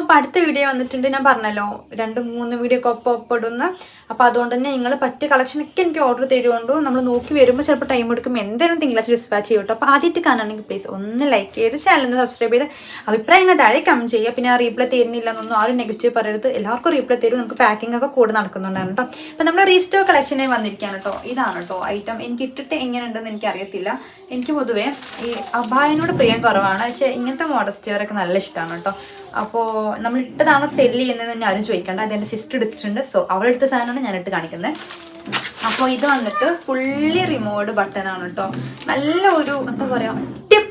അപ്പോൾ അടുത്ത വീഡിയോ വന്നിട്ടുണ്ട്. ഞാൻ പറഞ്ഞല്ലോ രണ്ട് മൂന്ന് വീഡിയോ ഒക്കെ ഒപ്പം ഒപ്പിടുന്ന അപ്പോൾ അതുകൊണ്ട് തന്നെ നിങ്ങൾ പറ്റിയ കളക്ഷനൊക്കെ എനിക്ക് ഓർഡർ തരുകൊണ്ട് നമ്മൾ നോക്കി വരുമ്പോൾ ചിലപ്പോൾ ടൈം എടുക്കും. എന്തായാലും തിങ്കളാഴ്ച ഡിസ്പാച്ച് ചെയ്യും കേട്ടോ അപ്പോൾ ആദ്യത്തെ കാണുകയാണെങ്കിൽ പ്ലീസ് ഒന്ന് ലൈക്ക് ചെയ്ത് ചാനലിന് സബ്സ്ക്രൈബ് ചെയ്ത് അഭിപ്രായങ്ങൾ താഴെ കമന്റ് ചെയ്യുക. പിന്നെ ആ റീപ്ലൈ തരുന്നില്ല എന്നൊന്നും ആരും നെഗറ്റീവ് പറയരുത്. എല്ലാവർക്കും റീപ്ലൈ തരും. നമുക്ക് പാക്കിംഗ് ഒക്കെ കൂടെ നടക്കുന്നുണ്ടാണ് കേട്ടോ. അപ്പോൾ നമ്മൾ റീസ്റ്റോ കളക്ഷനെ വന്നിരിക്കുകയാണ് കേട്ടോ. ഇതാണ് കേട്ടോ ഐറ്റം എനിക്ക് ഇട്ടിട്ട് എങ്ങനെയുണ്ടെന്ന് എനിക്ക് അറിയത്തില്ല എനിക്ക് പൊതുവേ ഈ അബായനോട് പ്രിയം കുറവാണ്. പക്ഷേ ഇങ്ങനത്തെ മോഡസ്റ്റിയറൊക്കെ നല്ല ഇഷ്ടമാണ് കേട്ടോ. അപ്പോൾ നമ്മൾ ഇട്ടതാണോ സെല്ല് ചെയ്യുന്നതെന്ന് തന്നെ ആരും ചോദിക്കേണ്ട. അത് എന്റെ സിസ്റ്റർ എടുത്തിട്ടുണ്ട്. സോ അവളെടുത്ത സാധനമാണ് ഞാൻ ഇട്ട് കാണിക്കുന്നത് അപ്പോൾ ഇത് വന്നിട്ട് ഫുള്ളി ബട്ടൺ ആണ് കേട്ടോ നല്ല ഒരു എന്താ പറയുക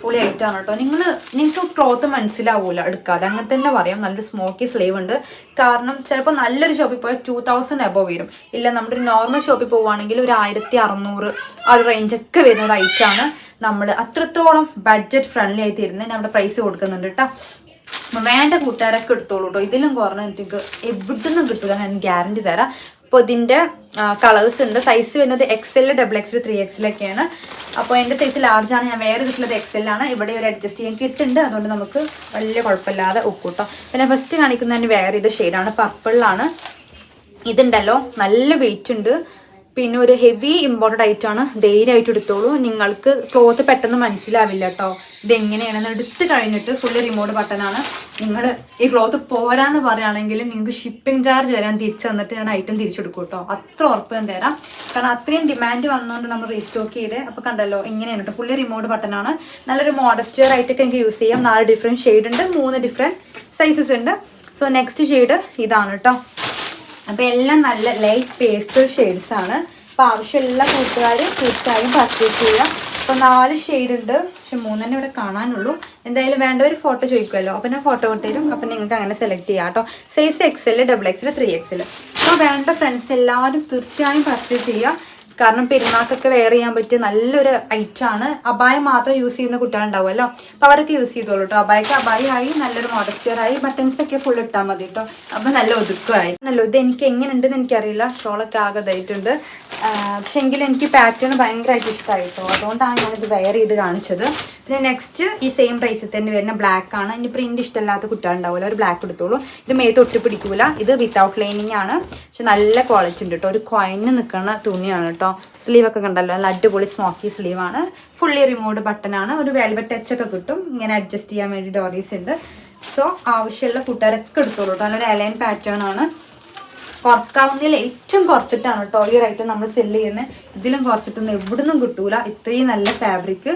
അടിപൊളി ആയിട്ടാണ് കേട്ടോ നിങ്ങൾ നിങ്ങൾക്ക് ക്ലോത്ത് മനസ്സിലാവൂല എടുക്കാതെ. അങ്ങനെ തന്നെ പറയാം. നല്ലൊരു സ്മോക്കി സ്ലീവ് ഉണ്ട്. കാരണം ചിലപ്പോൾ നല്ലൊരു ഷോപ്പിൽ പോയാൽ ടൂ തൗസൻഡ് എബോ വരും. ഇല്ല നമ്മുടെ ഒരു നോർമൽ ഷോപ്പിൽ പോവുകയാണെങ്കിൽ ഒരു ആയിരത്തി അറുന്നൂറ് ആ ഒരു റേഞ്ചൊക്കെ വരുന്ന ഒരു ഐറ്റാണ് നമ്മൾ അത്രത്തോളം ബഡ്ജറ്റ് ഫ്രണ്ട്ലി ആയി തീരുന്നത് നമ്മുടെ പ്രൈസ് കൊടുക്കുന്നുണ്ട് കേട്ടോ വേണ്ട കൂട്ടുകാരൊക്കെ എടുത്തോളൂ കേട്ടോ ഇതിലും കുറഞ്ഞ എനിക്ക് എവിടുന്നും കിട്ടുക ഞാൻ ഗ്യാരണ്ടി തരാം. അപ്പോൾ ഇതിന്റെ കളേഴ്സ് ഉണ്ട്. സൈസ് വരുന്നത് X L double X three എക്സിലൊക്കെയാണ് അപ്പോൾ എന്റെ സൈസ് ലാർജാണ് ഞാൻ വേറെ കിട്ടുന്നത് എക്സ് ആണ്. ഇവിടെ ഒരു അഡ്ജസ്റ്റ് ചെയ്യാൻ കിട്ടുന്നുണ്ട് അതുകൊണ്ട് നമുക്ക് വലിയ കുഴപ്പമില്ലാതെ ഒക്കൂട്ടോ പിന്നെ ഫസ്റ്റ് കാണിക്കുന്നതിന് വേറെ ഇത് ഷെയ്ഡാണ് പർപ്പിളിലാണ് ഇതുണ്ടല്ലോ. നല്ല വെയിറ്റ് ഉണ്ട്. പിന്നെ ഒരു ഹെവി ഇമ്പോർട്ടഡ് ആയിട്ടാണ് ധൈര്യമായിട്ട് എടുത്തോളൂ. നിങ്ങൾക്ക് ക്ലോത്ത് പെട്ടെന്ന് മനസ്സിലാവില്ല കേട്ടോ ഇതെങ്ങനെയാണെന്ന് എടുത്ത് കഴിഞ്ഞിട്ട് ഫുള്ള് റിമോട്ട് ബട്ടനാണ് നിങ്ങൾ ഈ ക്ലോത്ത് പോരാന്ന് പറയുകയാണെങ്കിൽ നിങ്ങൾക്ക് ഷിപ്പിംഗ് ചാർജ് വരാൻ തിരിച്ചു തന്നിട്ട് ഞാൻ ഐറ്റം തിരിച്ചെടുക്കും കേട്ടോ അത്ര ഉറപ്പ് ഞാൻ തരാം. കാരണം അത്രയും ഡിമാൻഡ് വന്നുകൊണ്ട് നമ്മൾ റീസ്റ്റോക്ക് ചെയ്ത് അപ്പോൾ കണ്ടല്ലോ ഇങ്ങനെയാണ് കേട്ടോ ഫുള്ള് റിമോട്ട് ബട്ടനാണ് നല്ലൊരു മോഡസ്റ്റിയർ ആയിട്ടൊക്കെ എനിക്ക് യൂസ് ചെയ്യാം. നാല് ഡിഫറെന്റ് ഷെയ്ഡ് ഉണ്ട് മൂന്ന് ഡിഫറെന്റ് സൈസസ് ഉണ്ട്. സോ നെക്സ്റ്റ് ഷെയ്ഡ് ഇതാണ് കേട്ടോ അപ്പോൾ എല്ലാം നല്ല ലൈറ്റ് പേസ്റ്റൽ ഷെയ്ഡ്സ് ആണ്. അപ്പോൾ ആവശ്യമുള്ള കൂട്ടുകാർ തീർച്ചയായും പർച്ചേസ് ചെയ്യുക. അപ്പോൾ നാല് ഷെയ്ഡ് ഉണ്ട്. പക്ഷെ മൂന്നെണ്ണം ഇവിടെ കാണാനുള്ളൂ. എന്തായാലും വേണ്ട ഒരു ഫോട്ടോ ചോദിക്കുമല്ലോ. അപ്പോൾ ഞാൻ ഫോട്ടോ കൊണ്ടുതരും അപ്പോൾ നിങ്ങൾക്ക് അങ്ങനെ സെലക്ട് ചെയ്യാം കേട്ടോ. Size X L double X L three X L അപ്പോൾ വേണ്ട ഫ്രണ്ട്സ് എല്ലാവരും തീർച്ചയായും പർച്ചേസ് ചെയ്യുക. കാരണം പെരുന്നാക്കൊക്കെ വെയർ ചെയ്യാൻ പറ്റിയ നല്ലൊരു ആണ്. അബായ മാത്രം യൂസ് ചെയ്യുന്ന കുട്ടികളുണ്ടാവുമല്ലോ? അപ്പോൾ അവരൊക്കെ യൂസ് ചെയ്തോളൂ കേട്ടോ അബായക്ക് അബായായി നല്ലൊരു മോഡസ്റ്റിയർ ആയി ബട്ടൺസ് ഒക്കെ ഫുൾ ഇട്ടാൽ മതി കേട്ടോ അപ്പോൾ നല്ല ഒതുക്കമായി. നല്ല ഇത് എനിക്ക് എങ്ങനെ ഉണ്ടെന്ന് എനിക്കറിയില്ല ഷോളൊക്കെ ആകെ ഇതായിട്ടുണ്ട്. പക്ഷെ എങ്കിലും എനിക്ക് പാറ്റേൺ ഭയങ്കരമായിട്ട് ഇഷ്ടമായി കേട്ടോ അതുകൊണ്ടാണ് ഞാനിത് വെയർ ചെയ്ത് കാണിച്ചത്. പിന്നെ നെക്സ്റ്റ് ഈ സെയിം പ്രൈസിൽ തന്നെ വരുന്ന ബ്ലാക്ക് ആണ്. ഇനി പ്രിന്റ് ഇഷ്ടമില്ലാത്ത കുട്ടികളുണ്ടാവില്ല ഒരു ബ്ലാക്ക് എടുത്തോളൂ. ഇത് മേത്ത് ഒട്ടി പിടിക്കൂല. ഇത് വിത്തൗട്ട് ലൈനിങ് ആണ്. പക്ഷെ നല്ല ക്വാളിറ്റി ഉണ്ട് കേട്ടോ ഒരു കോയിന് നിൽക്കുന്ന തുണിയാണ് കേട്ടോ സ്ലീവ് ഒക്കെ കണ്ടല്ലോ. നല്ല അടിപൊളി സ്മോക്കി സ്ലീവ് ആണ്. ഫുള്ളി റിമോട്ട് ബട്ടൺ ആണ്. ഒരു വെൽവെറ്റ് ടച്ച് ഒക്കെ കിട്ടും. ഇങ്ങനെ അഡ്ജസ്റ്റ് ചെയ്യാൻ വേണ്ടി ഡോറീസ് ഉണ്ട്. സോ ആവശ്യമുള്ള കൂട്ടുകാരൊക്കെ എടുത്തോളൂ കേട്ടോ നല്ലൊരു അലൈൻ പാറ്റേൺ ആണ്. കുറക്കാവുന്നതിൽ ഏറ്റവും കുറച്ചിട്ടാണ് കേട്ടോ ഈ റൈറ്റ് നമ്മൾ സെല്ല് ചെയ്യുന്നത്. ഇതിലും കുറച്ചിട്ടൊന്നും എവിടുന്നും കിട്ടൂല. ഇത്രയും നല്ല ഫാബ്രിക്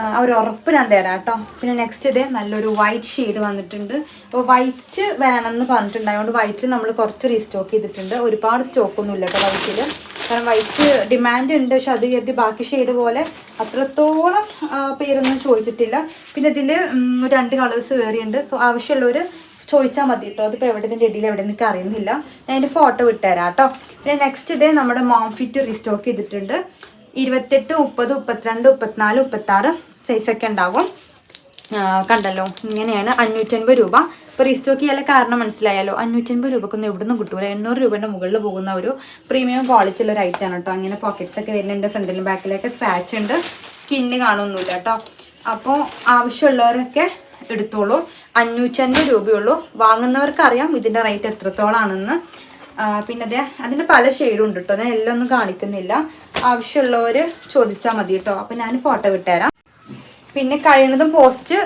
ആ ഒരു ഉറപ്പ് ഞാൻ തരാം കേട്ടോ. പിന്നെ നെക്സ്റ്റ് ഇതേ നല്ലൊരു വൈറ്റ് ഷെയ്ഡ് വന്നിട്ടുണ്ട്. അപ്പോൾ വൈറ്റ് വേണമെന്ന് പറഞ്ഞിട്ടുണ്ടായതുകൊണ്ട് വൈറ്റിൽ നമ്മൾ കുറച്ച് റീസ്റ്റോക്ക് ചെയ്തിട്ടുണ്ട്. ഒരുപാട് സ്റ്റോക്കൊന്നും ഇല്ല കേട്ടോ വൈറ്റിൽ കാരണം വൈറ്റ് ഡിമാൻഡ് ഉണ്ട്. പക്ഷെ അത് കരുതി ബാക്കി ഷെയ്ഡ് പോലെ അത്രത്തോളം പേരൊന്നും ചോദിച്ചിട്ടില്ല. പിന്നെ ഇതിൽ രണ്ട് കളേഴ്സ് വേറെയുണ്ട് സോ ആവശ്യമുള്ളവർ ചോദിച്ചാൽ മതി കേട്ടോ. അതിപ്പോൾ എവിടെ ഇതിന്റെ ഇടയിൽ എവിടെ നിൽക്കുക അറിയുന്നില്ല. ഞാൻ അതിന്റെ ഫോട്ടോ വിട്ടുതരാം കേട്ടോ. പിന്നെ നെക്സ്റ്റ് ഇതേ നമ്മുടെ മോം ഫിറ്റ് റീസ്റ്റോക്ക് ചെയ്തിട്ടുണ്ട്. ഇരുപത്തെട്ട് മുപ്പത് മുപ്പത്തിരണ്ട് മുപ്പത്തിനാല് മുപ്പത്താറ് സൈസൊക്കെ ഉണ്ടാകും കണ്ടല്ലോ. ഇങ്ങനെയാണ് അഞ്ഞൂറ്റൻപത് രൂപ. ഇപ്പോൾ റീസ്റ്റോക്ക് ചെയ്യാൻ കാരണം മനസ്സിലായാലോ. അഞ്ഞൂറ്റൻപത് രൂപക്കൊന്നും എവിടെ നിന്നും കിട്ടൂല. എണ്ണൂറ് രൂപയുടെ മുകളിൽ പോകുന്ന ഒരു പ്രീമിയം ക്വാളിറ്റി ഉള്ള ഒരു ഐറ്റം ആണ് കേട്ടോ അങ്ങനെ പോക്കറ്റ്സ് ഒക്കെ വരുന്നുണ്ട്. ഫ്രണ്ടിലും ബാക്കിലൊക്കെ സ്ക്രാച്ച് ഉണ്ട്. സ്കിന്ന് കാണുമൊന്നുമില്ല കേട്ടോ അപ്പോൾ ആവശ്യമുള്ളവരൊക്കെ എടുത്തോളൂ. അഞ്ഞൂറ്റൻപത് രൂപയുള്ളൂ. വാങ്ങുന്നവർക്ക് അറിയാം ഇതിന്റെ റേറ്റ് എത്രത്തോളാണെന്ന് പിന്നെ അതെ അതിന് പല ഷെയ്ഡും ഉണ്ട് കേട്ടോ ഞാൻ എല്ലാം ഒന്നും കാണിക്കുന്നില്ല. ആവശ്യമുള്ളവർ ചോദിച്ചാൽ മതി കേട്ടോ അപ്പം ഞാൻ ഫോട്ടോ വിട്ടുതരാം പിന്നെ കഴിയുന്നതും പോസ്റ്റ്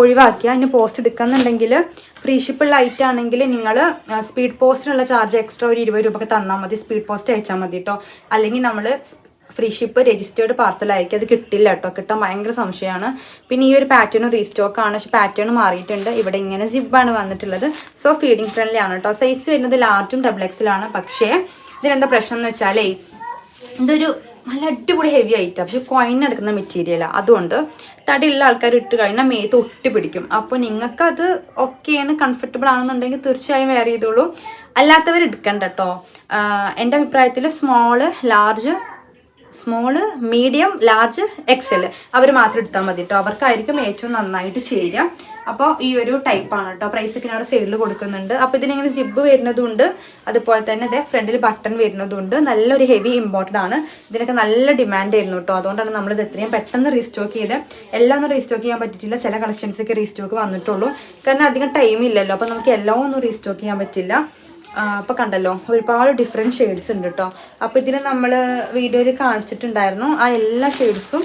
ഒഴിവാക്കിയ. അതിന് പോസ്റ്റ് എടുക്കുന്നുണ്ടെങ്കിൽ ഫ്രീ ഷിപ്പുള്ള ലൈറ്റ് ആണെങ്കിൽ നിങ്ങൾ സ്പീഡ് പോസ്റ്റിനുള്ള ചാർജ് എക്സ്ട്രാ ഒരു ഇരുപത് രൂപ തന്നാൽ മതി. സ്പീഡ് പോസ്റ്റ് അയച്ചാൽ മതി കേട്ടോ അല്ലെങ്കിൽ നമ്മൾ ഫ്രീ ഷിപ്പ് രജിസ്റ്റേർഡ് പാർസൽ അയക്കും. അത് കിട്ടില്ല കേട്ടോ കിട്ടാൻ ഭയങ്കര സംശയമാണ് പിന്നെ ഈ ഒരു പാറ്റേൺ റീസ്റ്റോക്ക് ആണ്. പക്ഷെ പാറ്റേൺ മാറിയിട്ടുണ്ട്. ഇവിടെ ഇങ്ങനെ സിബാണ് വന്നിട്ടുള്ളത്. സോ ഫീഡിങ് ഫ്രണ്ട്ലി ആണ് കേട്ടോ സൈസ് വരുന്നത് ലാർജും ഡബിൾ എക്സിലാണ് പക്ഷേ ഇതിനെന്താ പ്രശ്നം എന്ന് വെച്ചാലേ ഇതൊരു നല്ല അടിപൊളി ഹെവി ആയിട്ടാണ് പക്ഷെ കോയിൻ എടുക്കുന്ന മെറ്റീരിയലാണ് അതുകൊണ്ട് തടിയുള്ള ആൾക്കാർ ഇട്ട് കഴിഞ്ഞാൽ മേത്ത് ഒട്ടി പിടിക്കും. അപ്പോൾ അത് ഓക്കെയാണ് കംഫർട്ടബിൾ ആണെന്നുണ്ടെങ്കിൽ തീർച്ചയായും വെയർ ചെയ്തോളൂ. അല്ലാത്തവർ എടുക്കണ്ട കേട്ടോ എന്റെ അഭിപ്രായത്തിൽ small large small medium large XL. അവർ മാത്രം എടുത്താൽ മതി കേട്ടോ അവർക്കായിരിക്കും ഏറ്റവും നന്നായിട്ട് ചേരുക. അപ്പോൾ ഈ ഒരു ടൈപ്പാണ് കേട്ടോ പ്രൈസൊക്കെ ഞാൻ സൈഡിൽ കൊടുക്കുന്നുണ്ട്. അപ്പോൾ ഇതിനിങ്ങനെ സിബ് വരുന്നതുണ്ട്. അതുപോലെ തന്നെ ഇതേ ഫ്രണ്ടിൽ ബട്ടൺ വരുന്നതുണ്ട്. നല്ലൊരു ഹെവി ഇമ്പോർട്ടന്റ് ആണ്. ഇതിനൊക്കെ നല്ല ഡിമാൻഡ് ആയിരുന്നു കേട്ടോ അതുകൊണ്ടാണ് നമ്മൾ ഇത് എത്രയും പെട്ടെന്ന് റീസ്റ്റോക്ക് ചെയ്ത്. എല്ലാം ഒന്നും റീസ്റ്റോക്ക് ചെയ്യാൻ പറ്റിയിട്ടില്ല. ചില കളക്ഷൻസൊക്കെ റീസ്റ്റോക്ക് വന്നിട്ടുള്ളൂ. കാരണം അധികം ടൈം ഇല്ലല്ലോ. അപ്പോൾ നമുക്ക് എല്ലാം ഒന്നും റീസ്റ്റോക്ക് ചെയ്യാൻ പറ്റില്ല. അപ്പോൾ കണ്ടല്ലോ ഒരുപാട് ഡിഫറെന്റ് ഷെയ്ഡ്സ് ഉണ്ട് കേട്ടോ അപ്പോൾ ഇതിന് നമ്മൾ വീഡിയോയിൽ കാണിച്ചിട്ടുണ്ടായിരുന്നു. ആ എല്ലാ ഷെയ്ഡ്സും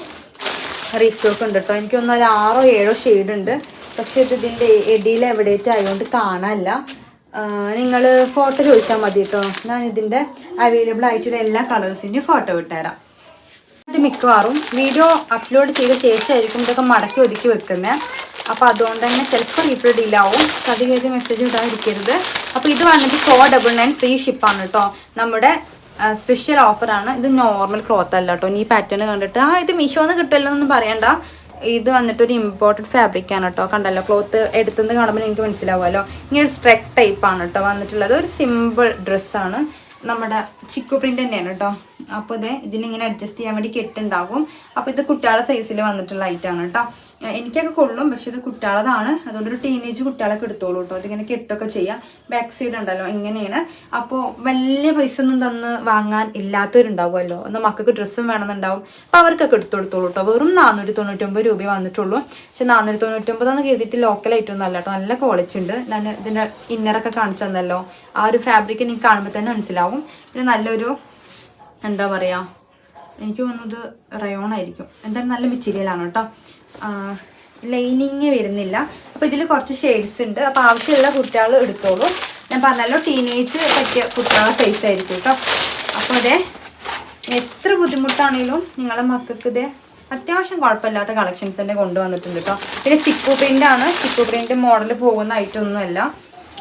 റീസ്റ്റോക്ക് ഉണ്ട് കേട്ടോ എനിക്ക് തോന്നുന്നു ഒരു ആറോ ഏഴോ ഷെയ്ഡ് ഉണ്ട്. പക്ഷേ ഇത് ഇതിന്റെ എടിയിൽ എവിടേറ്റ് ആയതുകൊണ്ട് കാണാനില്ല. നിങ്ങൾ ഫോട്ടോ ചോദിച്ചാൽ മതി കേട്ടോ ഞാൻ ഇതിന്റെ അവൈലബിൾ ആയിട്ടുള്ള എല്ലാ കളേഴ്സിന്റെയും ഫോട്ടോ വിട്ടുതരാം ഇത് മിക്കവാറും വീഡിയോ അപ്ലോഡ് ചെയ്ത ശേഷമായിരിക്കും ഇതൊക്കെ മടക്കി ഒതുക്കി വെക്കുന്നത് അപ്പോൾ അതുകൊണ്ട് തന്നെ ചിലപ്പോൾ റീപ്ലൈ ഡിലേ ആവും. അത് ഇത് മെസ്സേജ് ഇടാതിരിക്കരുത്. അപ്പോൾ ഇത് വന്നിട്ട് ഫോർ ഡബിൾ നയൻ ഫ്രീ ഷിപ്പാണ് കേട്ടോ നമ്മുടെ സ്പെഷ്യൽ ഓഫറാണ് ഇത് നോർമൽ ക്ലോത്ത് അല്ല കേട്ടോ ഈ പാറ്റേൺ കണ്ടിട്ട് ആ ഇത് മീഷോന്ന് കിട്ടുമല്ലോ എന്നൊന്നും പറയണ്ട. ഇത് വന്നിട്ട് ഒരു ഇമ്പോർട്ടഡ് ഫാബ്രിക് ആണ് കേട്ടോ കണ്ടല്ലോ ക്ലോത്ത് എടുത്തുനിന്ന് കാണുമ്പോൾ എനിക്ക് മനസ്സിലാവുമല്ലോ. ഇങ്ങനെ ഒരു സ്ട്രെക്ക് ടൈപ്പ് ആണ് കേട്ടോ വന്നിട്ടുള്ളത്. ഒരു സിമ്പിൾ ഡ്രസ്സാണ് നമ്മുടെ ചിക്കു പ്രിന്റ് തന്നെയാണ് കേട്ടോ അപ്പോൾ ഇത് ഇതിനിങ്ങനെ അഡ്ജസ്റ്റ് ചെയ്യാൻ വേണ്ടി കെട്ടുണ്ടാകും അപ്പോൾ ഇത് കുട്ടികളുടെ സൈസിൽ വന്നിട്ടുള്ള ഐറ്റാണ് കേട്ടോ എനിക്കൊക്കെ കൊള്ളും പക്ഷെ ഇത് കുട്ടികളതാണ്. അതുകൊണ്ട് ഒരു ടീനേജ് കുട്ടികളൊക്കെ എടുത്തോളൂ കേട്ടോ ഇതിങ്ങനെ കെട്ടൊക്കെ ചെയ്യാം. ബാക്ക് സൈഡ് ഉണ്ടല്ലോ ഇങ്ങനെയാണ്. അപ്പോൾ വലിയ പൈസ ഒന്നും തന്ന് വാങ്ങാൻ ഇല്ലാത്തവരുണ്ടാവുമല്ലോ. ഒന്ന് മക്കൾക്ക് ഡ്രസ്സും വേണമെന്നുണ്ടാവും. അപ്പോൾ അവർക്കൊക്കെ എടുത്തു കൊടുത്തോളൂ കേട്ടോ വെറും നാനൂറ്റി തൊണ്ണൂറ്റൊമ്പത് രൂപ വന്നിട്ടുള്ളൂ. പക്ഷെ നാനൂറ്റി തൊണ്ണൂറ്റൊമ്പതെന്ന് കരുതിയിട്ട് ലോക്കൽ ഐറ്റം അല്ല കേട്ടോ നല്ല ക്വാളിറ്റി ഉണ്ട്. ഞാൻ ഇതിന്റെ ഇന്നറൊക്കെ കാണിച്ചു തന്നല്ലോ. ആ ഒരു ഫാബ്രിക് എനിക്ക് കാണുമ്പോൾ തന്നെ മനസ്സിലാവും. പിന്നെ നല്ലൊരു എന്താ പറയുക എനിക്ക് തോന്നുന്നത് റയോൺ ആയിരിക്കും. എന്തായാലും നല്ല മെറ്റീരിയലാണ് കേട്ടോ ലൈനിങ് വരുന്നില്ല. അപ്പോൾ ഇതിൽ കുറച്ച് ഷെയ്ഡ്സ് ഉണ്ട്. അപ്പോൾ ആവശ്യമുള്ള കുട്ടികൾ എടുത്തോളൂ. ഞാൻ പറഞ്ഞല്ലോ ടീനേജ് പറ്റിയ കുട്ടികളുടെ സൈസ് ആയിരിക്കും കേട്ടോ അപ്പോൾ അതെ എത്ര ബുദ്ധിമുട്ടാണെങ്കിലും നിങ്ങളെ മക്കൾക്ക് ഇത് അത്യാവശ്യം കുഴപ്പമില്ലാത്ത കളക്ഷൻസ് തന്നെ കൊണ്ടുവന്നിട്ടുണ്ട് കേട്ടോ പിന്നെ ചിക്കു പ്രിന്റ് ആണ്. ചിക്കു പ്രിന്റ് മോഡൽ പോകുന്ന ഐറ്റം ഒന്നുമല്ല.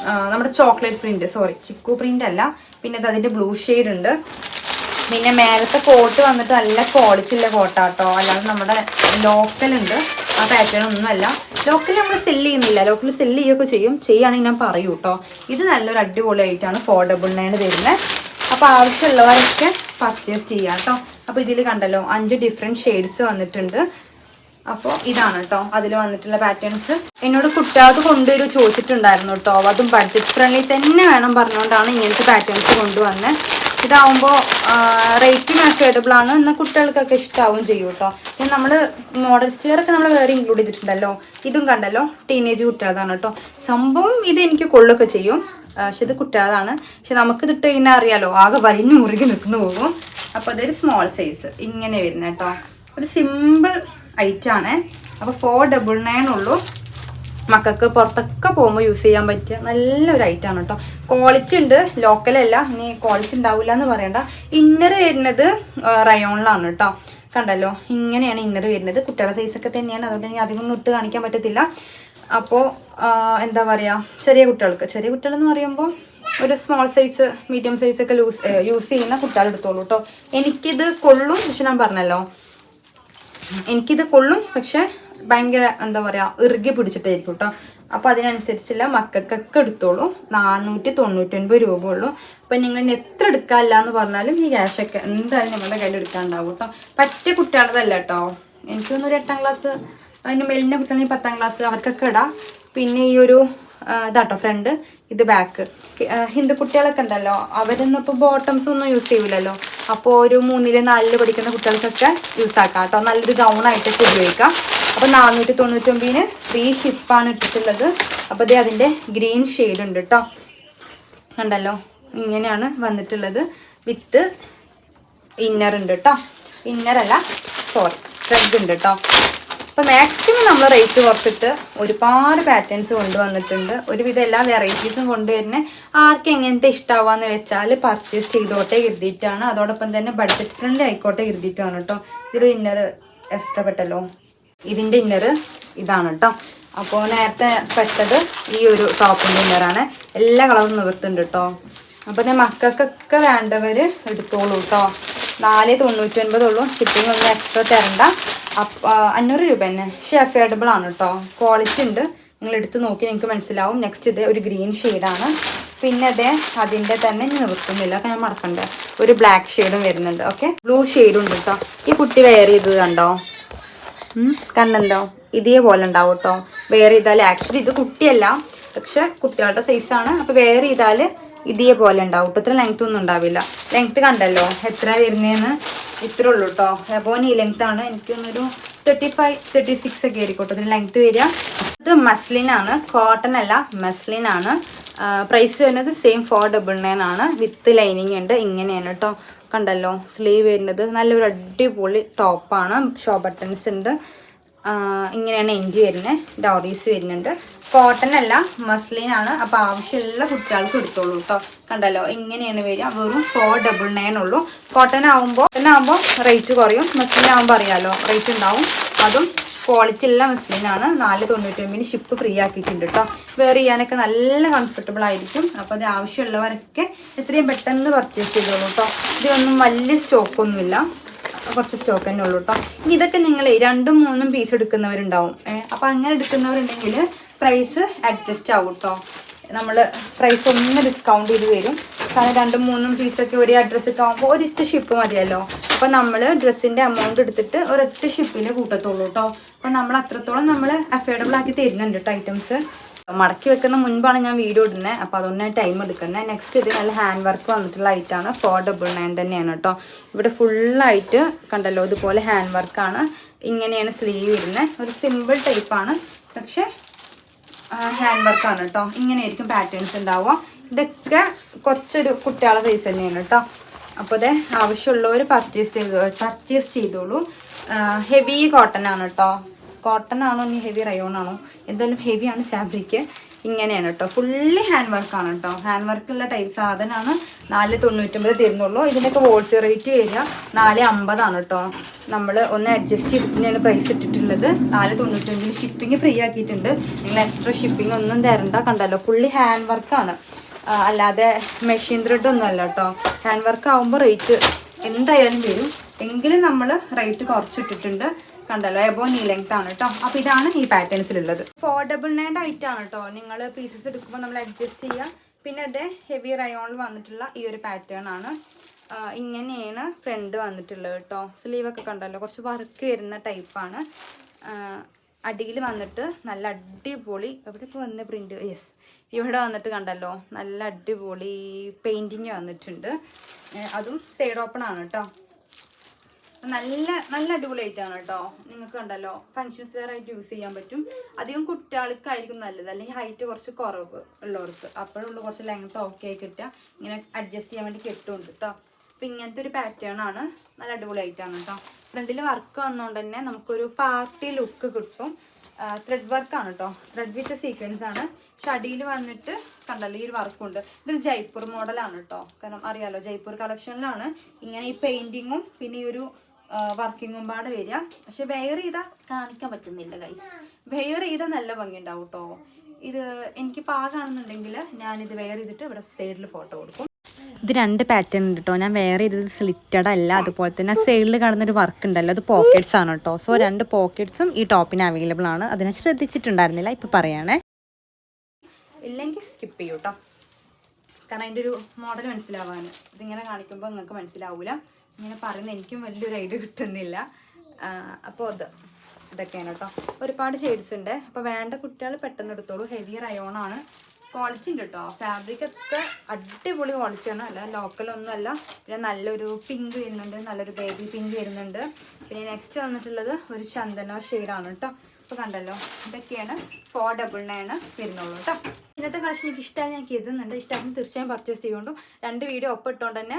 ആ, നമ്മുടെ chocolate print sorry chikoo print അല്ല. പിന്നെ ഇത് അതിന്റെ ബ്ലൂ ഷെയ്ഡ് ഉണ്ട്. പിന്നെ മേലത്തെ കോട്ട് വന്നിട്ട് നല്ല ക്വാളിറ്റി ഉള്ള കോട്ടാട്ടോ അല്ലാതെ നമ്മുടെ ലോക്കൽ ഉണ്ട്. ആ പാറ്റേൺ ഒന്നുമല്ല ലോക്കൽ നമ്മൾ സെല്ല് ചെയ്യുന്നില്ല. ലോക്കൽ സെല്ല് ചെയ്യുകയൊക്കെ ചെയ്യും. ചെയ്യുകയാണെങ്കിൽ ഞാൻ പറയൂ കേട്ടോ ഇത് നല്ലൊരു അടിപൊളി ആയിട്ടാണ് ഫോർ ഡബിൾ നയൻ തരുന്നത്. അപ്പോൾ ആവശ്യമുള്ളവരൊക്കെ പർച്ചേസ് ചെയ്യാം കേട്ടോ അപ്പോൾ ഇതിൽ കണ്ടല്ലോ അഞ്ച് ഡിഫറെന്റ് ഷെയ്ഡ്സ് വന്നിട്ടുണ്ട്. അപ്പോൾ ഇതാണ് കേട്ടോ അതിൽ വന്നിട്ടുള്ള പാറ്റേൺസ് എന്നോട് കുട്ടികൾക്ക് കൊണ്ടുവരും ചോദിച്ചിട്ടുണ്ടായിരുന്നു കേട്ടോ അതും ബഡ്ജറ്റ് ഫ്രണ്ട്ലി തന്നെ വേണം പറഞ്ഞുകൊണ്ടാണ് ഇങ്ങനത്തെ പാറ്റേൺസ് കൊണ്ടുവന്നത് ഇതാവുമ്പോൾ റേറ്റിംഗ് അഫോർഡബിൾ ആണ്. എന്നാൽ കുട്ടികൾക്കൊക്കെ ഇഷ്ടമാവും ചെയ്യും കേട്ടോ പിന്നെ നമ്മൾ മോഡൽ സ്റ്റെയറൊക്കെ നമ്മൾ വേറെ ഇൻക്ലൂഡ് ചെയ്തിട്ടുണ്ടല്ലോ. ഇതും കണ്ടല്ലോ ടീനേജ് കുട്ടികളതാണ് കേട്ടോ സംഭവം ഇത് എനിക്ക് കൊള്ളൊക്കെ ചെയ്യും. പക്ഷെ ഇത് കുട്ടികളതാണ് പക്ഷെ നമുക്ക് ഇതിട്ട് കഴിഞ്ഞാൽ അറിയാലോ ആകെ വലിഞ്ഞു മുറുകി നിൽക്കുന്നു പോകും. അപ്പോൾ അതൊരു സ്മോൾ സൈസ് ഇങ്ങനെ വരുന്നത് കേട്ടോ ഒരു സിമ്പിൾ ഐറ്റാണ് അപ്പോൾ ഫോർ ഡബിൾ നയൻ ഉള്ളൂ. മക്കൾക്ക് പുറത്തൊക്കെ പോകുമ്പോൾ യൂസ് ചെയ്യാൻ പറ്റിയ നല്ലൊരു ഐറ്റമാണ് കേട്ടോ ക്വാളിറ്റി ഉണ്ട് ലോക്കലല്ല ഇനി ക്വാളിറ്റി ഉണ്ടാവില്ല എന്ന് പറയണ്ട. ഇന്നർ വരുന്നത് റയോണിലാണ് കേട്ടോ കണ്ടല്ലോ? ഇങ്ങനെയാണ് ഇന്നർ വരുന്നത്. കുട്ടികളുടെ സൈസൊക്കെ തന്നെയാണ്. അതുകൊണ്ട് ഇനി അധികം ഇട്ട് കാണിക്കാൻ പറ്റത്തില്ല. അപ്പോൾ എന്താ പറയുക ചെറിയ കുട്ടികൾക്ക്. ചെറിയ കുട്ടികളെന്ന് പറയുമ്പോൾ ഒരു സ്മോൾ സൈസ് മീഡിയം സൈസ് ഒക്കെ ലൂസ് യൂസ് ചെയ്യുന്ന കുട്ടികൾ എടുത്തോളൂ കേട്ടോ എനിക്കിത് കൊള്ളും പക്ഷെ ഞാൻ പറഞ്ഞല്ലോ. എനിക്കിത് കൊള്ളും പക്ഷെ ഭയങ്കര എന്താ പറയുക ഇറുകി പിടിച്ചിട്ടായിരിക്കും കേട്ടോ അപ്പോൾ അതിനനുസരിച്ചുള്ള മക്കൾക്കൊക്കെ എടുത്തോളൂ. നാനൂറ്റി തൊണ്ണൂറ്റൊൻപത് രൂപ ഉള്ളൂ. അപ്പം നിങ്ങൾ എത്ര എടുക്കാനില്ല എന്ന് പറഞ്ഞാലും ഈ ക്യാഷൊക്കെ എന്തായാലും നിങ്ങളുടെ കയ്യിൽ എടുക്കാനുണ്ടാവും കേട്ടോ പറ്റിയ കുട്ടികളതല്ല കേട്ടോ എനിക്ക് തോന്നുന്നു ഒരു എട്ടാം ക്ലാസ് അതിന് മെലിഞ്ഞ കുട്ടികളാണെങ്കിൽ പത്താം ക്ലാസ് അവർക്കൊക്കെ ഇടാം. പിന്നെ ഈ ഒരു ഇതാട്ടോ ഫ്രണ്ട് ഇത് ബാക്ക് ഹിന്ദു കുട്ടികളൊക്കെ ഉണ്ടല്ലോ അവരൊന്നും ഇപ്പോൾ ബോട്ടംസ് ഒന്നും യൂസ് ചെയ്യൂലല്ലോ. അപ്പോൾ ഒരു മൂന്നിൽ നാലിൽ പഠിക്കുന്ന കുട്ടികൾക്കൊക്കെ യൂസ് ആക്കാം കേട്ടോ നല്ലൊരു ഗൗൺ ആയിട്ടൊക്കെ ഉപയോഗിക്കാം. അപ്പോൾ നാനൂറ്റി തൊണ്ണൂറ്റൊമ്പതിന് ഫ്രീ ഷിപ്പാണ് ഇട്ടിട്ടുള്ളത്. അപ്പോൾ ഇത് അതിന്റെ ഗ്രീൻ ഷെയ്ഡ് ഉണ്ട് കേട്ടോ കണ്ടല്ലോ? ഇങ്ങനെയാണ് വന്നിട്ടുള്ളത്. വിത്ത് ഇന്നർ ഉണ്ട് കേട്ടോ ഇന്നറല്ല സോറി സ്ട്രെഡ് ഉണ്ട് കേട്ടോ അപ്പോൾ മാക്സിമം നമ്മൾ റേറ്റ് കുറച്ചിട്ട് ഒരുപാട് പാറ്റേൺസ് കൊണ്ടുവന്നിട്ടുണ്ട് ഒരുവിധം എല്ലാ വെറൈറ്റീസും കൊണ്ടുവരുന്നത് ആർക്ക് എങ്ങനത്തെ ഇഷ്ടമാവാന്ന് വെച്ചാൽ പർച്ചേസ് ചെയ്തോട്ടെ കരുതിയിട്ടാണ്. അതോടൊപ്പം തന്നെ ബഡ്ജറ്റ് ഫ്രണ്ട്ലി ആയിക്കോട്ടെ കരുതിയിട്ടാണ് കേട്ടോ ഇതൊരു ഇന്നർ ഇഷ്ടപ്പെട്ടല്ലോ. ഇതിന്റെ ഇന്നർ ഇതാണ് കേട്ടോ അപ്പോൾ നേരത്തെ പെട്ടത് ഈ ഒരു ടോപ്പിന്റെ ഇന്നറാണ് എല്ലാ കളറും നിവർത്തുണ്ട് കേട്ടോ അപ്പോൾ ഞാൻ മക്കൾക്കൊക്കെ വേണ്ടവർ എടുത്തോളൂ കേട്ടോ നാല് തൊണ്ണൂറ്റൊൻപത് ഉള്ളൂ. ഷിപ്പിംഗ് ഒന്നും എക്സ്ട്രാ തരണ്ട. അഞ്ഞൂറ് രൂപ തന്നെ. പക്ഷേ അഫോർഡബിൾ ആണ് കേട്ടോ ക്വാളിറ്റി ഉണ്ട്. നിങ്ങൾ എടുത്ത് നോക്കി നിങ്ങൾക്ക് മനസ്സിലാവും. നെക്സ്റ്റ് ഇത് ഒരു ഗ്രീൻ ഷെയ്ഡാണ് പിന്നെ അതെ അതിന്റെ തന്നെ ഒക്കെ ഞാൻ മറക്കണ്ടേ. ഒരു ബ്ലാക്ക് ഷെയ്ഡും വരുന്നുണ്ട്. ഓക്കെ ബ്ലൂ ഷെയ്ഡും ഉണ്ട് കേട്ടോ ഈ കുട്ടി വെയർ ചെയ്തത് കണ്ടോ? ഉം, കണ്ടെന്തോ ഇതേപോലെ ഉണ്ടാവും കേട്ടോ വെയർ ചെയ്താൽ ആക്ച്വലി ഇത് കുട്ടിയല്ല. പക്ഷെ കുട്ടികളുടെ സൈസാണ് അപ്പോൾ വെയർ ചെയ്താൽ ഇതേപോലെ ഉണ്ടാവും. കേട്ടോ ഇത്ര ലെങ്ത് ഒന്നും ഉണ്ടാവില്ല. ലെങ്ത് കണ്ടല്ലോ? എത്ര വരുന്നതെന്ന് ഇത്രേ ഉള്ളൂ കേട്ടോ അപ്പോൾ ഈ ലെങ്ത് ആണ്. എനിക്ക് തോന്നുന്നൊരു തേർട്ടി ഫൈവ് തേർട്ടി സിക്സ് ഒക്കെ ആയിരിക്കും ഇതിന് ലെങ്ത് വരിക. ഇത് മസ്ലിൻ ആണ്. കോട്ടൺ അല്ല മസ്ലിൻ ആണ്. പ്രൈസ് വരുന്നത് സെയിം ഫോർ ഡബിൾ നയൻ ആണ്. വിത്ത് ലൈനിങ് ഉണ്ട്. ഇങ്ങനെയാണ് കേട്ടോ കണ്ടല്ലോ? സ്ലീവ് വരുന്നത് നല്ലൊരു അടിപൊളി ടോപ്പാണ് ഷോ ബട്ടൺസ് ഉണ്ട്. ഇങ്ങനെയാണ് എഞ്ചി വരുന്നത് ഡോറീസ് വരുന്നുണ്ട്. കോട്ടൺ അല്ല മസ്ലിൻ ആണ്. അപ്പോൾ ആവശ്യമുള്ള കുട്ടികൾക്ക് എടുത്തോളൂ കേട്ടോ കണ്ടല്ലോ? ഇങ്ങനെയാണ് വരിക. വെറും ഫോർ ഡബിൾ നയൻ ഉള്ളൂ. കോട്ടൺ ആകുമ്പോൾ കോട്ടൺ ആകുമ്പോൾ റേറ്റ് കുറയും. മസ്ലിൻ ആകുമ്പോൾ അറിയാലോ? റേറ്റ് ഉണ്ടാവും. അതും ക്വാളിറ്റി ഉള്ള മസ്ലിനാണ് നാല് തൊണ്ണൂറ്റൊമ്പതിന് ഷിപ്പ് ഫ്രീ ആക്കിയിട്ടുണ്ട് കേട്ടോ വെയർ ചെയ്യാനൊക്കെ നല്ല കംഫർട്ടബിൾ ആയിരിക്കും. അപ്പോൾ അത് ആവശ്യമുള്ളവരൊക്കെ എത്രയും പെട്ടെന്ന് പർച്ചേസ് ചെയ്തോളൂ കേട്ടോ ഇതൊന്നും വലിയ സ്റ്റോക്കൊന്നുമില്ല കുറച്ച് സ്റ്റോക്ക് തന്നെ ഉള്ളൂ കേട്ടോ ഇനി ഇതൊക്കെ നിങ്ങൾ രണ്ടും മൂന്നും പീസ് എടുക്കുന്നവരുണ്ടാവും. അപ്പോൾ അങ്ങനെ എടുക്കുന്നവരുണ്ടെങ്കിൽ പ്രൈസ് അഡ്ജസ്റ്റ് ആവും കേട്ടോ നമ്മൾ പ്രൈസ് ഒന്ന് ഡിസ്കൗണ്ട് ചെയ്ത് തരും കാരണം രണ്ടും മൂന്നും പീസൊക്കെ ഒരേ അഡ്രസ്സൊക്കെ ആകുമ്പോൾ ഒരിറ്റ ഷിപ്പ് മതിയല്ലോ. അപ്പോൾ നമ്മൾ ഡ്രസ്സിന്റെ എമൗണ്ട് എടുത്തിട്ട് ഒരൊറ്റ ഷിപ്പിന് കൂട്ടത്തുള്ളൂ കേട്ടോ അപ്പോൾ നമ്മൾ അത്രത്തോളം നമ്മൾ അഫോർഡബിൾ ആക്കി തരുന്നുണ്ട് കേട്ടോ ഐറ്റംസ് മടക്കി വെക്കുന്ന മുൻപാണ് ഞാൻ വീഡിയോ ഇടുന്നത് അപ്പോൾ അതുകൊണ്ടാണ് ടൈം എടുക്കുന്നത് നെക്സ്റ്റ് ഇത് നല്ല ഹാൻഡ് വർക്ക് വന്നിട്ടുള്ള ഐറ്റാണ് ഫോർ ഡബിൾ നയൻ തന്നെയാണ് കേട്ടോ ഇവിടെ ഫുള്ളായിട്ട് കണ്ടല്ലോ ഇതുപോലെ ഹാൻഡ് വർക്കാണ് ഇങ്ങനെയാണ് സ്ലീവ് വരുന്നത് ഒരു സിമ്പിൾ ടൈപ്പാണ് പക്ഷേ ഹാൻഡ് വർക്കാണ് കേട്ടോ ഇങ്ങനെയായിരിക്കും പാറ്റേൺസ് ഉണ്ടാവുക. ഇതൊക്കെ കുറച്ചൊരു കുട്ടികളുടെ സൈസ് തന്നെയാണ് കേട്ടോ അപ്പോൾ ഇത് ആവശ്യമുള്ളവർ പർച്ചേസ് ചെയ്ത് പർച്ചേസ് ചെയ്തോളൂ. ഹെവി കോട്ടൺ ആണ് കേട്ടോ കോട്ടൺ ആണോ ഇനി ഹെവി റയോൺ ആണോ? എന്തായാലും ഹെവിയാണ് ഫാബ്രിക്ക് ഇങ്ങനെയാണ് കേട്ടോ ഫുള്ളി ഹാൻഡ് വർക്കാണ് കേട്ടോ ഹാൻഡ് വർക്കുള്ള ടൈപ്പ് സാധനമാണ് നാല് തൊണ്ണൂറ്റൊമ്പത് തരുന്നുള്ളൂ. ഇതിന്റെയൊക്കെ ഹോൾസെയിൽ റേറ്റ് വരിക നാല് അമ്പതാണ് കേട്ടോ നമ്മൾ ഒന്ന് അഡ്ജസ്റ്റ് ചെയ്തിട്ടാണ് പ്രൈസ് ഇട്ടിട്ടുള്ളത്. നാല് തൊണ്ണൂറ്റൊമ്പതിൽ ഷിപ്പിംഗ് ഫ്രീ ആക്കിയിട്ടുണ്ട്. നിങ്ങൾ എക്സ്ട്രാ ഷിപ്പിംഗ് ഒന്നും തരണ്ട. കണ്ടല്ലോ ഫുള്ളി ഹാൻഡ് വർക്കാണ് അല്ലാതെ മെഷീൻ ത്രെഡ് ഒന്നും അല്ല കേട്ടോ ഹാൻഡ് വർക്ക് ആകുമ്പോൾ റേറ്റ് എന്തായാലും വരും. എങ്കിലും നമ്മൾ റേറ്റ് കുറച്ചിട്ടിട്ടുണ്ട്. കണ്ടല്ലോ എബോ നീ ലെങ്ത് ആണ് കേട്ടോ അപ്പോൾ ഇതാണ് ഈ പാറ്റേൺസിലുള്ളത് ഫോർ ഡബിൾ നയൻ ആണ് കേട്ടോ നിങ്ങൾ പീസസ് എടുക്കുമ്പോൾ നമ്മൾ അഡ്ജസ്റ്റ് ചെയ്യുക പിന്നെ അതേ ഹെവി റയോണിൽ വന്നിട്ടുള്ള ഈ ഒരു പാറ്റേൺ ആണ്. ഇങ്ങനെയാണ് ഫ്രണ്ട് വന്നിട്ടുള്ളത് കേട്ടോ സ്ലീവൊക്കെ കണ്ടല്ലോ കുറച്ച് വർക്ക് വരുന്ന ടൈപ്പാണ് അടിയിൽ വന്നിട്ട് നല്ല അടിപൊളി. എവിടെയൊക്കെ വന്ന പ്രിന്റ് യെസ് ഇവിടെ വന്നിട്ട് കണ്ടല്ലോ നല്ല അടിപൊളി പെയിന്റിങ് വന്നിട്ടുണ്ട്. അതും സൈഡ് ഓപ്പൺ ആണ് കേട്ടോ നല്ല നല്ല അടിപൊളി ആണ് കേട്ടോ നിങ്ങൾക്ക് കണ്ടല്ലോ ഫങ്ഷൻസ് വെയർ ആയിട്ട് യൂസ് ചെയ്യാൻ പറ്റും. അധികം കുട്ടികൾക്കായിരിക്കും നല്ലത് അല്ലെങ്കിൽ ഹൈറ്റ് കുറച്ച് കുറവ് ഉള്ളവർക്ക്. അപ്പോഴുള്ള കുറച്ച് ലെങ്ത് ഓക്കെ ആയി കിട്ടുക. ഇങ്ങനെ അഡ്ജസ്റ്റ് ചെയ്യാൻ വേണ്ടി കിട്ടുന്നുണ്ട് കേട്ടോ അപ്പം ഇങ്ങനത്തെ ഒരു പാറ്റേൺ ആണ്. നല്ല അടിപൊളി ആയിട്ടാണ് കേട്ടോ ഫ്രണ്ടിൽ വർക്ക് വന്നുകൊണ്ട് തന്നെ നമുക്കൊരു പാർട്ടി ലുക്ക് കിട്ടും. ത്രെഡ് വർക്കാണ് കേട്ടോ ത്രെഡ് വിറ്റ് സീക്വൻസ് ആണ്. പക്ഷെ അടിയിൽ വന്നിട്ട് കണ്ടല്ലോ ഈ ഒരു വർക്കുണ്ട് ഇതൊരു ജയ്പൂർ മോഡലാണ് കേട്ടോ കാരണം അറിയാലോ ജയ്പൂർ കളക്ഷനിലാണ് ഇങ്ങനെ ഈ പെയിന്റിങ്ങും പിന്നെ ഈ ഒരു വർക്കിങ്ങും പാടെ വരിക. പക്ഷെ വെയർ ചെയ്താൽ കാണിക്കാൻ പറ്റുന്നില്ല ഗൈസ് വെയർ ചെയ്താൽ നല്ല ഭംഗി ഉണ്ടാവും കേട്ടോ ഇത് എനിക്ക് പാകാണെന്നുണ്ടെങ്കിൽ ഞാനിത് വെയർ ചെയ്തിട്ട് ഇവിടെ സൈഡിൽ ഫോട്ടോ കൊടുക്കും. ഇത് രണ്ട് പാറ്റേൺ ഉണ്ട് കേട്ടോ ഞാൻ വേറെ ഇത് സ്ലിറ്റഡ് അല്ല അതുപോലെ തന്നെ സൈഡിൽ കാണുന്നൊരു വർക്ക് ഉണ്ടല്ലോ അത് പോക്കറ്റ്സ് ആണ് കേട്ടോ സോ രണ്ട് പോക്കറ്റ്സും ഈ ടോപ്പിന് അവൈലബിൾ ആണ്. അതിനെ ശ്രദ്ധിച്ചിട്ടുണ്ടായിരുന്നില്ല ഇപ്പം പറയണേ. ഇല്ലെങ്കിൽ സ്കിപ്പ് ചെയ്യൂ കേട്ടോ കാരണം അതിന്റെ ഒരു മോഡൽ മനസ്സിലാവാൻ. ഇതിങ്ങനെ കാണിക്കുമ്പോൾ നിങ്ങൾക്ക് മനസ്സിലാവില്ല ഇങ്ങനെ പറയുന്ന എനിക്കും വലിയൊരു ഐഡിയ കിട്ടുന്നില്ല. അപ്പോൾ അത് ഇതൊക്കെയാണ് കേട്ടോ ഒരുപാട് ഷെയ്ഡ്സ് ഉണ്ട്. അപ്പോൾ വേണ്ട കുട്ടികൾ പെട്ടെന്ന് എടുത്തോളൂ. ഹെവിയർ ആണ്. ക്വാളിറ്റി ഉണ്ട് കേട്ടോ ഫാബ്രിക് ഒക്കെ അടിപൊളി ക്വാളിറ്റിയാണ് അല്ല ലോക്കലൊന്നും അല്ല പിന്നെ നല്ലൊരു പിങ്ക് വരുന്നുണ്ട്. നല്ലൊരു ബേബി പിങ്ക് വരുന്നുണ്ട്. പിന്നെ നെക്സ്റ്റ് വന്നിട്ടുള്ളത് ഒരു ചന്ദന ഷെയ്ഡാണ് കേട്ടോ ഇപ്പോൾ കണ്ടല്ലോ. ഇതൊക്കെയാണ് ഫോർ ഡബിൾ നയൻ വരുന്നുള്ളൂ കേട്ടോ ഇന്നത്തെ കളക്ഷൻ എനിക്ക് ഇഷ്ടമായി ഞാൻ കരുതുന്നുണ്ട്. ഇഷ്ടമായി തീർച്ചയായും പർച്ചേസ് ചെയ്യുകൊണ്ടു രണ്ട് വീഡിയോ ഒപ്പം ഇട്ടുകൊണ്ട് തന്നെ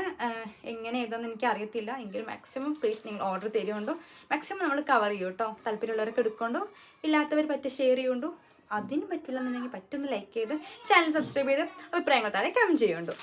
എങ്ങനെ ഏതാണെന്ന് എനിക്ക് അറിയത്തില്ല. എങ്കിലും മാക്സിമം പ്ലീസ് നിങ്ങൾ ഓർഡർ തരുകൊണ്ടു. മാക്സിമം നമ്മൾ കവർ ചെയ്യും കേട്ടോ താല്പര്യമുള്ളവർക്ക് എടുക്കൊണ്ടു. ഇല്ലാത്തവർ പറ്റ ഷെയർ ചെയ്യുകൊണ്ടു അതിന് പറ്റില്ല എന്നുണ്ടെങ്കിൽ പറ്റുന്ന ലൈക്ക് ചെയ്ത് ചാനൽ സബ്സ്ക്രൈബ് ചെയ്ത് അഭിപ്രായങ്ങൾ താഴെ കമന്റ് ചെയ്യുകൊണ്ടു